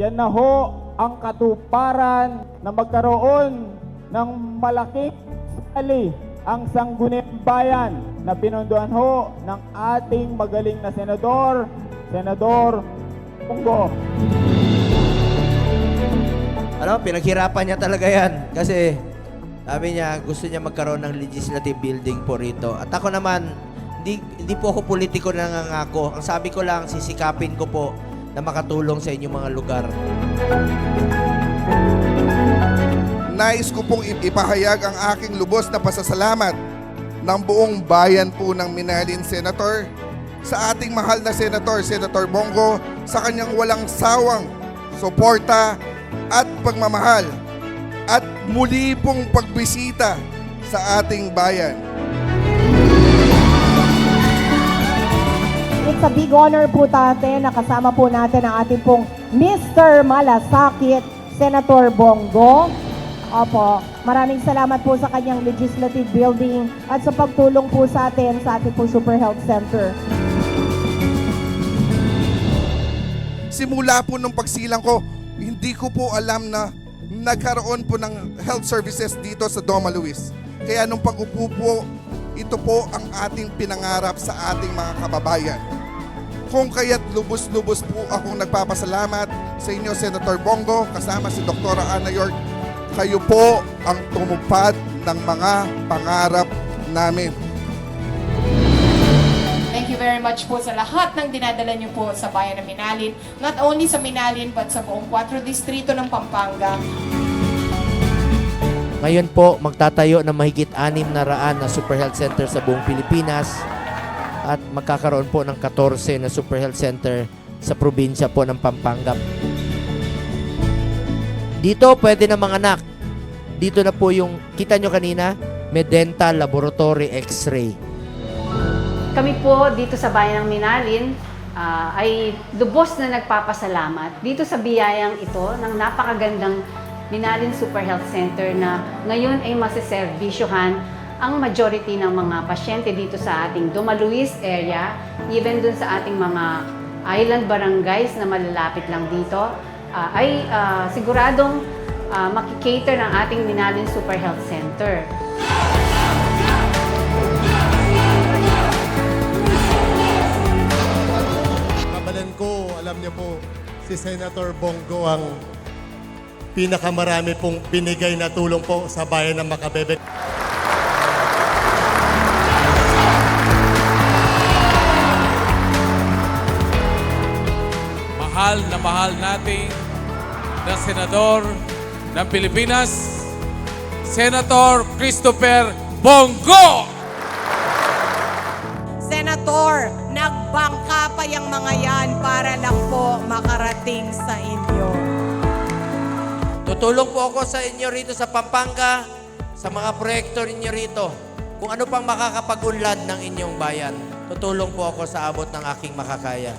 yan na ho ang katuparan na magkaroon ng malaking sali ang sangguniang bayan na pinunduan ho ng ating magaling na senador, Senador Pongo. Ano, pinaghirapan niya talaga yan. Kasi sabi niya, gusto niya magkaroon ng legislative building po rito. At ako naman, hindi, hindi po ako politiko na nangangako. Ang sabi ko lang, sisikapin ko po na makatulong sa inyong mga lugar. Nais ko pong ip- ipahayag ang aking lubos na pasasalamat ng buong bayan po ng Minalin Senator sa ating mahal na Senator, Senator Bongo, sa kanyang walang sawang suporta at pagmamahal at muli pong pagbisita sa ating bayan. It's a big honor po tate na kasama po natin ang ating pong Mr. Malasakit, Senator Bongo. Opo, maraming salamat po sa kanyang legislative building at sa pagtulong po sa atin sa ating pong Super Health Center. Simula po nung pagsilang ko, hindi ko po alam na nagkaroon po ng health services dito sa Doma Luis. Kaya nung pag-upo po, ito po ang ating pinangarap sa ating mga kababayan. Kung kaya't lubos-lubos po akong nagpapasalamat sa inyo, Senator Bongo, kasama si Dr. Ana York. Kayo po ang tumupad ng mga pangarap namin. Thank you very much po sa lahat ng dinadala niyo po sa bayan ng Minalin. Not only sa Minalin, but sa buong 4 distrito ng Pampanga. Ngayon po, magtatayo ng mahigit anim na raan na Super Health Center sa buong Pilipinas at magkakaroon po ng 14 na Super Health Center sa probinsya po ng Pampanga. Dito pwede na mga anak. Dito na po yung, kita nyo kanina, may dental, laboratory, x-ray. Kami po dito sa Bayan ng Minalin ah, ay lubos na nagpapasalamat dito sa biyayang ito ng napakagandang Minalin Super Health Center na ngayon ay masiservisyohan ang majority ng mga pasyente dito sa ating Dumaluis area, even dun sa ating mga island barangays na malalapit lang dito, ah, ay ah, siguradong ah, makikater ng ating Minalin Super Health Center. Kabalan ko, alam niyo po, si Senator Bongo ang pinakamarami pong binigay na tulong po sa bayan ng Makabebe. Mahal na mahal nating na senador ng Pilipinas, Senator Christopher Bongo! Senator, nagbangka pa yung mga yan para lang po makarating sa inyo. Tutulong po ako sa inyo rito sa Pampanga, sa mga proyekto ninyo rito. Kung ano pang makakapag-unlad ng inyong bayan, tutulong po ako sa abot ng aking makakaya.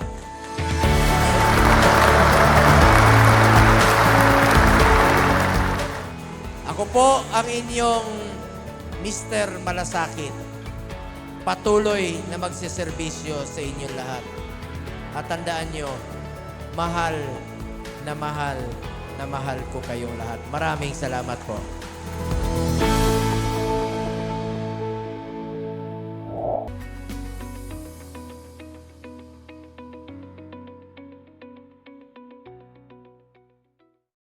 Ako po ang inyong Mr. Malasakit. Patuloy na magsiservisyo sa inyong lahat. At tandaan nyo, mahal na mahal na mahal ko kayong lahat. Maraming salamat po.